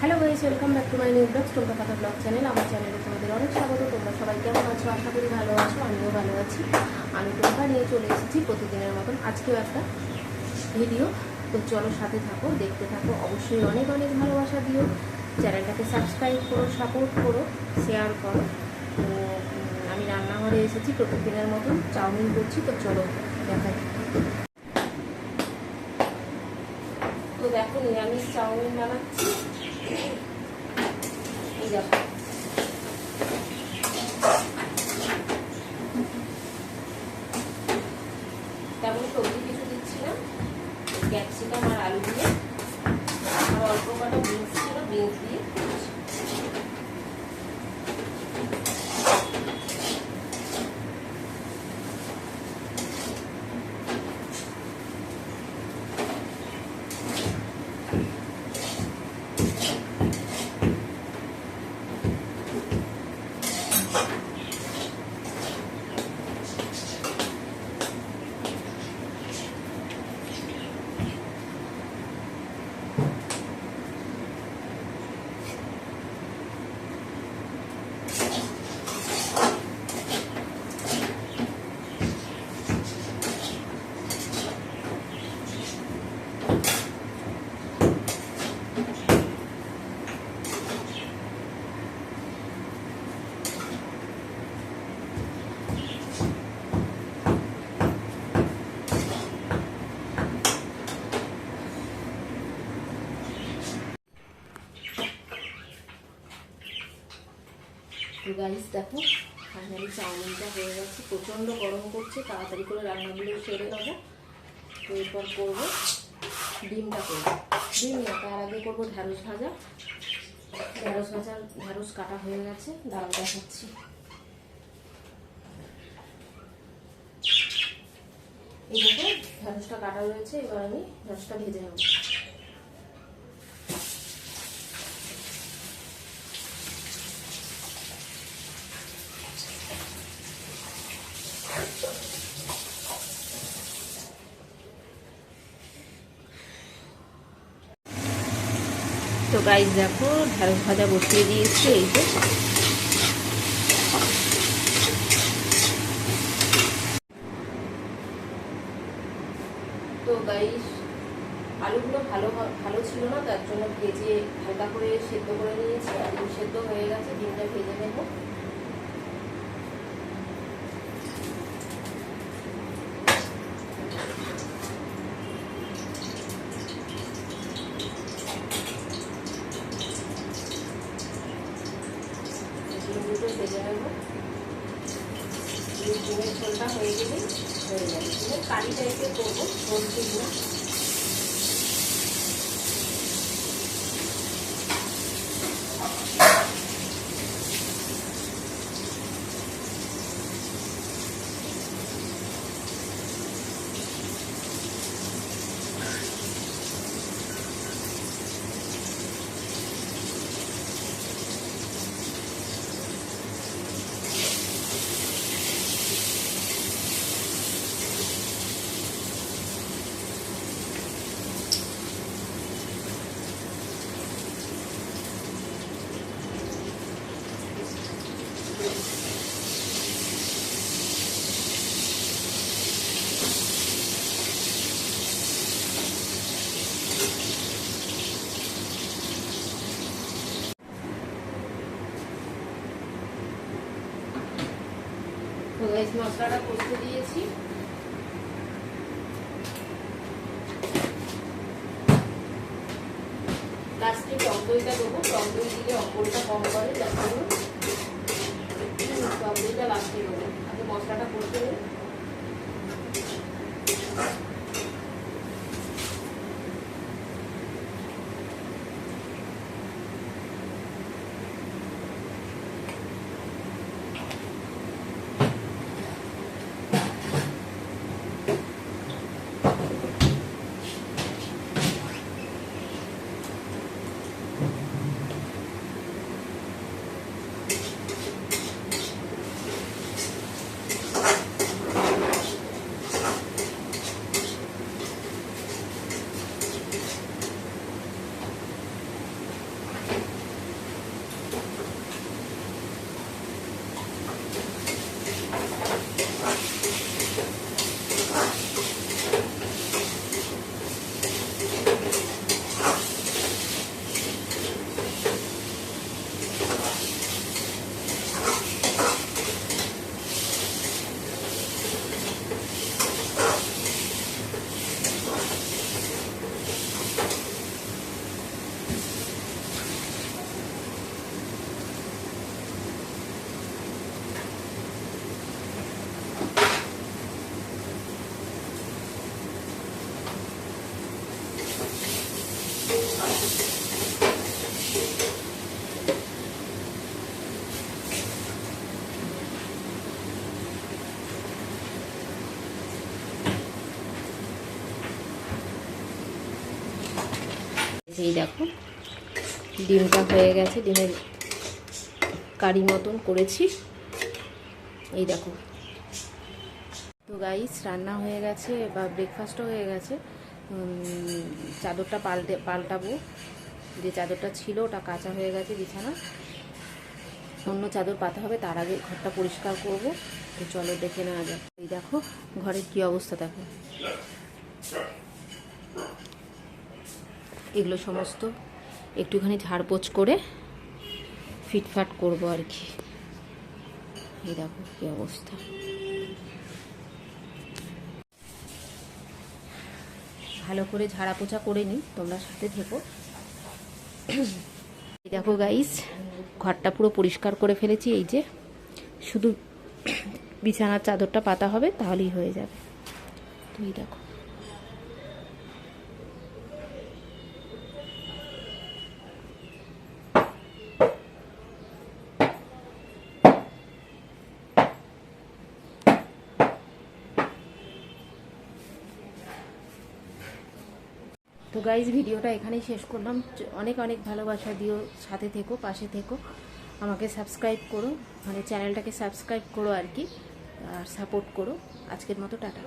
Hello guys welcome back to my new blog টোমটা কথা blog channel আমার চ্যানেলে তোমাদের অনেক স্বাগত। তোমরা সবাই কেমন আছো? আশা করি ভালো আছো, আমিও ভালো আছি। আমি টোমকা নিয়ে চলে এসেছি প্রতিদিনের মতন আজকেও একটা ভিডিও তো চলো সাথে থাকো, দেখতে থাকো। অবশ্যই অনেক অনেক ভালোবাসা দিও। চ্যানেলটাকে সাবস্ক্রাইব করো সাপোর্ট করো শেয়ার করো। তো আমি রান্নাঘরে এসেছি প্রতিদিনের মতন, চাউমিন করছি। তো চলো দেখাই। তো দেখো নিরামিষ চাউমিন বানাচ্ছি। তেমন সবজি কিছু দিচ্ছিলাম ক্যাপসিকাম আর আলু দিয়ে। আর অল্প কটা বিনস ছিল, বিনস দিয়ে গাইস দেখো ফাইনালি চাউমিনটা হয়ে গেছে। প্রচণ্ড গরম করছে, তাড়াতাড়ি করে রান্নাগুলো সেরে নেব। তো এরপর করব ডিমটা করব। ডিম না, তার আগে করব ঢ্যাঁড়স ভাজা। ঢ্যাঁড়স ভাজা ঢ্যাঁড়স কাটা হয়ে গেছে, দাঁড়াও দেখাচ্ছি। এইভাবে ঢ্যাঁড়সটা কাটা রয়েছে এবার আমি ঢ্যাঁড়সটা ভেজে নেব। তো গাইস দেখো, ঢেঁড়স ভাজা বসিয়ে দিয়েছি, এই যে। তো আলুগুলো ভালো ভালো ছিল না, তার জন্য ভেজে হালকা করে সেদ্ধ করে নিয়েছি, আর ডিম সেদ্ধ হয়ে গেছে ডিমটা ভেজে নেব ডিমগুলো ভেজে নেব ডিমের ঝোলটা হয়ে গেলেই হয়ে যাবে ডিমের কারি টাইপের করব, সবজি দিয়ে গাইস মশলাটা কষতে দিয়েছি। লাস্টে টক দইটা দেবো। টক দই দিলে অম্বলটা কম করে যার জন্য টক দইটা লাস্টে দেবো আগে মশলাটা কষতে দেবো এই দেখো, ডিমটা হয়ে গেছে, ডিমের কারি মতন করেছি। এই দেখো। তো গাইস রান্না হয়ে গেছে, বা ব্রেকফাস্টও হয়ে গেছে। চাদরটা পাল্টে, পাল্টাবো। যে চাদরটা ছিল, ওটা কাঁচা হয়ে গেছে বিছানা। অন্য চাদর পাতা হবে, তার আগে ঘরটা পরিষ্কার করব। তো চলো দেখে নেওয়া যাক। এই দেখো, ঘরের কি অবস্থা দেখো। এগুলো সমস্ত একটুখানি ঝাড়পোছ করে ফিটফাট করব আর কি। এই দেখো কি অবস্থা। ভালো করে ঝাড়া পোছা করে নিই, তোমরা সাথে থেকো। দেখো গাইস ঘরটা পুরো পরিষ্কার করে ফেলেছি, এই যে শুধু বিছানার চাদরটা পাতা হবে, তাহলেই হয়ে যাবে। তুই দেখো। তো গাইজ ভিডিওটা এখানেই শেষ করলাম। অনেক অনেক ভালোবাসা দিও, সাথে থেকো, পাশে থেকো। আমাকে সাবস্ক্রাইব করো মানে চ্যানেলটাকে সাবস্ক্রাইব করো আর কি, আর সাপোর্ট করো। আজকের মতো, টাটা।